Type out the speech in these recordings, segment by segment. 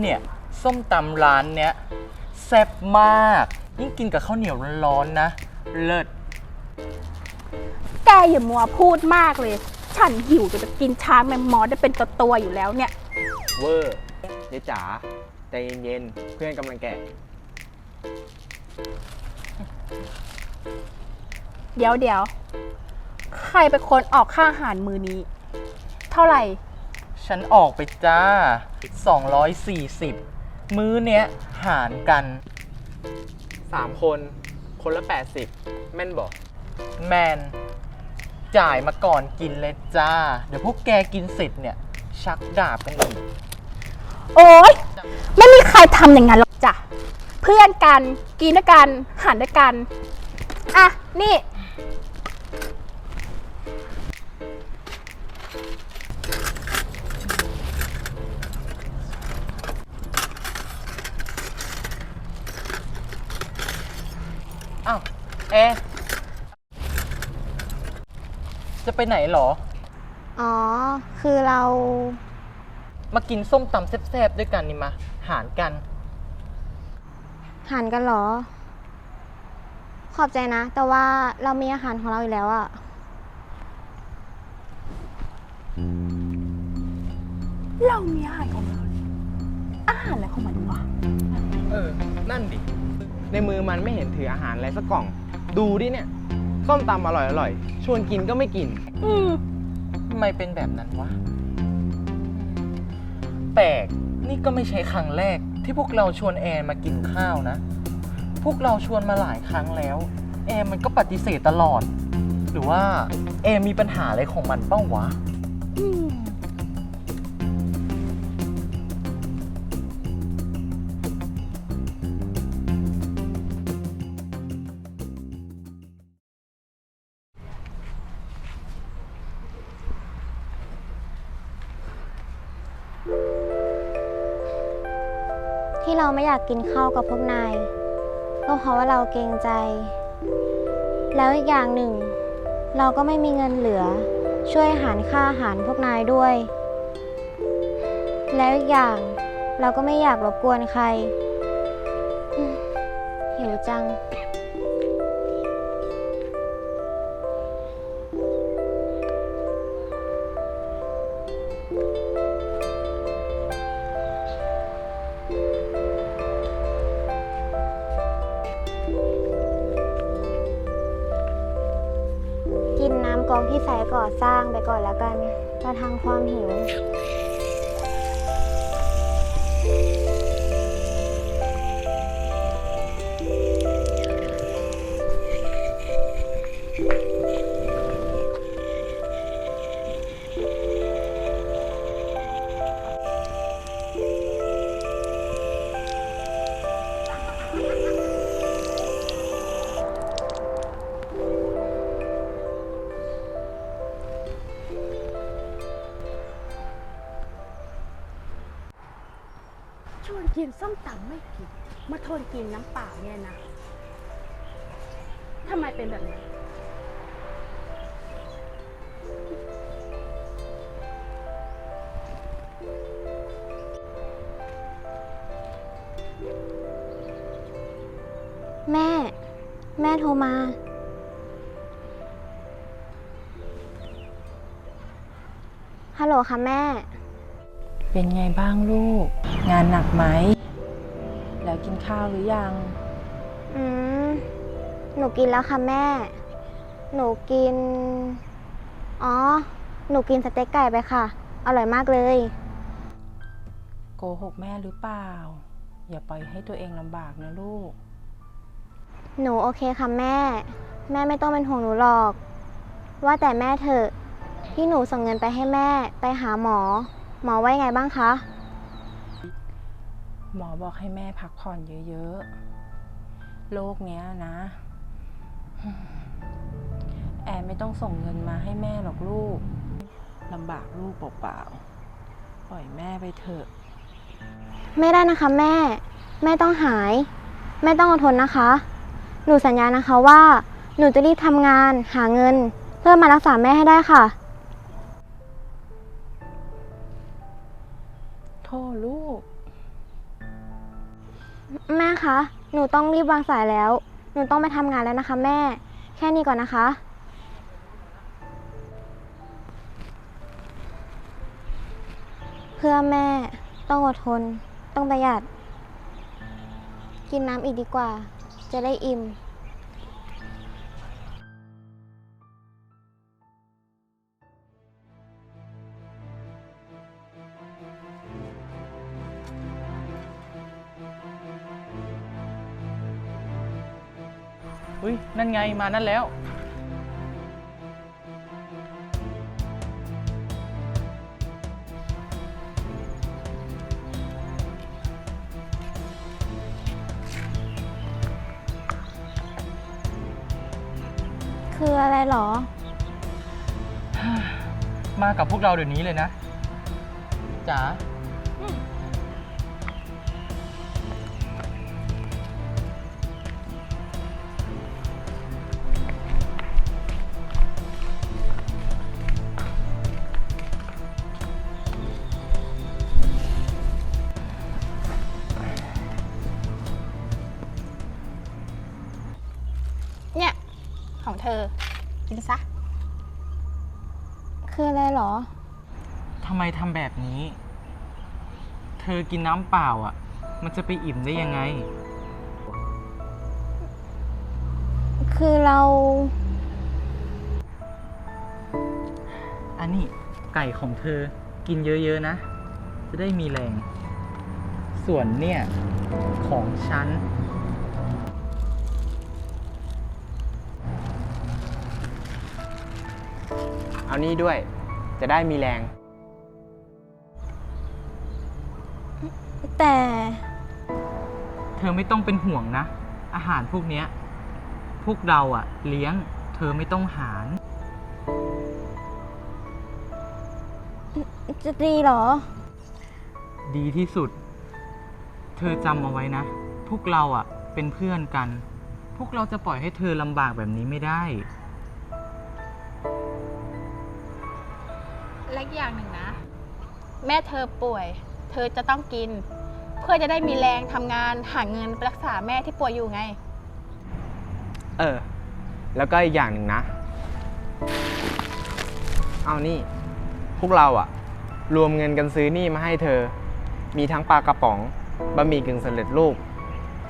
เนี่ยส้มตำร้านเนี้ยแซ่บมาก ยิ่งกินกับข้าวเหนียวร้อนๆนะ เลิศแกอย่ามัวพูดมากเลย ฉันหิวจนจะกินช้างแมมมอสได้เป็นตัวตัวๆอยู่แล้วเนี่ย เวอร์เจ๊จ๋าใจเย็นๆเพื่อนกำลังแกะเดี๋ยวเดี๋ยว ใครเป็นคนออกค่าอาหารมือนี้ เท่าไหร่ ฉันออกไปจ้า 240 มื้อเนี้ยหารกัน 3 คน คนละ 80 แม่นบอก แมน จ่ายมาก่อนกินเลยจ้า เดี๋ยวพวกแกกินเสร็จเนี่ย ชักดาบกันอีก โอ๊ย ไม่มีใครทำอย่างนั้นหรอกจ้ะ เพื่อนกัน กินด้วยกัน หันด้วยกัน อะ นี่ จะไปไหนเหรอ อ๋อ คือเรา มากินส้มตำแซ่บๆด้วยกันนี่มา หารกัน หันกันเหรอ ขอบใจนะ แต่ว่าเรามีอาหารของเราอยู่แล้วอะเรามีอาหารของเราอาหารอะไรของมันวะ เออ นั่นดิ ในมือมันไม่เห็นถืออาหารอะไรสักกล่อง ดูดิเนี่ยส้มตำอร่อยอร่อยๆชวนกินก็ไม่กินอืมทำไมเป็นแบบนั้นวะแปลกนี่ก็ไม่ใช่ครั้งแรก ที่พวกเราชวนแอนมากินข้าวนะ พวกเราชวนมาหลายครั้งแล้ว แอนมันก็ปฏิเสธตลอด หรือว่าแอนมีปัญหาอะไรของมันเป้าวะ อืม ที่เราไม่อยากกินข้าวกับพวกนาย ก็เพราะว่าเราเกรงใจ แล้วอีกอย่างหนึ่ง เราก็ไม่มีเงินเหลือ ช่วยหารค่าอาหารพวกนายด้วย แล้วอีกอย่างเราก็ไม่อยากรบกวนใครหิวจัง สร้างไปก่อนแล้วกันมาทางความหิว กินส้มตำไม่กินมาทนกินน้ำเปล่าเนี่ยนะทำไมเป็นแบบนี้แม่ แม่โทรมา ฮัลโหลค่ะแม่ เป็นไงบ้างลูก งานหนักไหม แล้วกินข้าวหรือยัง อืม หนูกินแล้วค่ะแม่ หนูกิน อ๋อ หนูกินสเต็กไก่ไปค่ะ อร่อยมากเลย โกหกแม่หรือเปล่า อย่าปล่อยให้ตัวเองลำบากนะลูก หนูโอเคค่ะแม่ แม่ไม่ต้องเป็นห่วงหนูหรอก ว่าแต่แม่เถอะ ที่หนูส่งเงินไปให้แม่ไปหาหมอ หมอว่ายังไงบ้างคะ หมอบอกให้แม่พักผ่อนเยอะๆ โรคเนี้ยนะ แอนไม่ต้องส่งเงินมาให้แม่หรอกลูกลำบากลูกเปล่าๆ ปล่อยแม่ไปเถอะ ไม่ได้นะคะแม่ แม่ต้องหาย แม่ต้องอดทนนะคะ หนูสัญญานะคะว่า หนูจะรีบทำงานหาเงิน เพื่อมารักษาแม่ให้ได้ค่ะ โทษลูก แม่คะ หนูต้องรีบวางสายแล้ว หนูต้องไปทำงานแล้วนะคะ แม่ แค่นี้ก่อนนะคะ เพื่อแม่ต้องอดทน ต้องประหยัด กินน้ำอีกดีกว่า จะได้อิ่ม อุ้ยนั่นไงมานั่นแล้ว คืออะไรหรอ มากับพวกเราเดี๋ยวนี้เลยนะจ๋า องเธอกินซะ คืออะไรหรอ ทำไมทำแบบนี้ เธอกินน้ำเปล่าอะ มันจะไปอิ่มได้ยังไง คือเรา อันนี้ไก่ของเธอกินเยอะๆนะ จะได้มีแรง ส่วนเนี่ย ของฉัน เอานี่ด้วย จะได้มีแรง แต่ เธอไม่ต้องเป็นห่วงนะ อาหารพวกเนี้ย พวกเราอะเลี้ยง เธอไม่ต้องหาร จะดีเหรอ ดีที่สุด เธอจำเอาไว้นะ พวกเราอะเป็นเพื่อนกัน พวกเราจะปล่อยให้เธอลำบากแบบนี้ไม่ได้ และอีกอย่างหนึ่งนะ แม่เธอป่วย เธอจะต้องกิน เพื่อจะได้มีแรงทำงานหาเงินไปรักษาแม่ที่ป่วยอยู่ไง เออ แล้วก็อีกอย่างหนึ่งนะ เอานี่ พวกเราอะรวมเงินกันซื้อนี่มาให้เธอ มีทั้งปลากระป๋องบะหมี่กึ่งสำเร็จรูป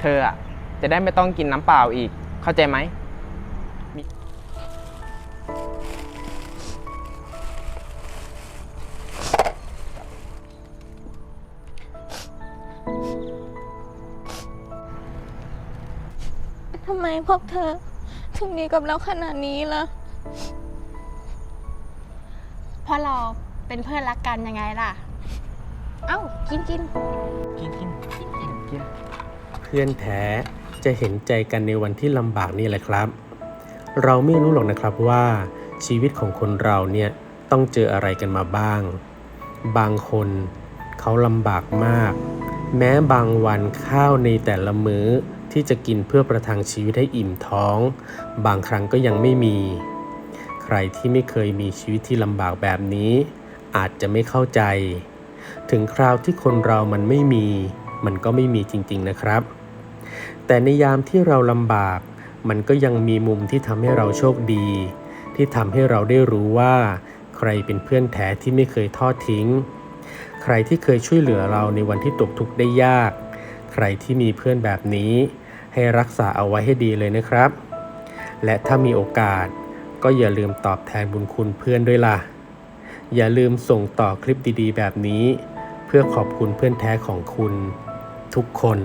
เธออะจะได้ไม่ต้องกินน้ำเปล่าอีก เข้าใจไหม ทำไมพวกเธอ ถึงดีกับเราขนาดนี้ล่ะ เพราะเราเป็นเพื่อนรักกันยังไงล่ะ เอ้ากินกินกินกินกินเพื่อนแท้จะเห็นใจกันในวันที่ลำบากนี่แหละครับ เราไม่รู้หรอกนะครับว่าชีวิตของคนเราเนี่ยต้องเจออะไรกันมาบ้าง บางคนเขาลำบากมาก แม้บางวันข้าวในแต่ละมื้อ ที่จะกินเพื่อประทังชีวิตให้อิ่มท้อง บางครั้งก็ยังไม่มี ใครที่ไม่เคยมีชีวิตที่ลำบากแบบนี้ อาจจะไม่เข้าใจ ถึงคราวที่คนเรามันไม่มี มันก็ไม่มีจริง ๆนะครับ แต่ในยามที่เราลำบาก มันก็ยังมีมุมที่ทำให้เราโชคดี ที่ทำให้เราได้รู้ว่า ใครเป็นเพื่อนแท้ที่ไม่เคยทอดทิ้ง ใครที่เคยช่วยเหลือเราในวันที่ตกทุกข์ได้ยากใครที่มีเพื่อนแบบนี้ ให้รักษาเอาไว้ให้ดีเลยนะครับ และถ้ามีโอกาสก็อย่าลืมตอบแทนบุญคุณเพื่อนด้วยล่ะ อย่าลืมส่งต่อคลิปดีๆ แบบนี้ เพื่อขอบคุณเพื่อนแท้ของคุณ ทุกคน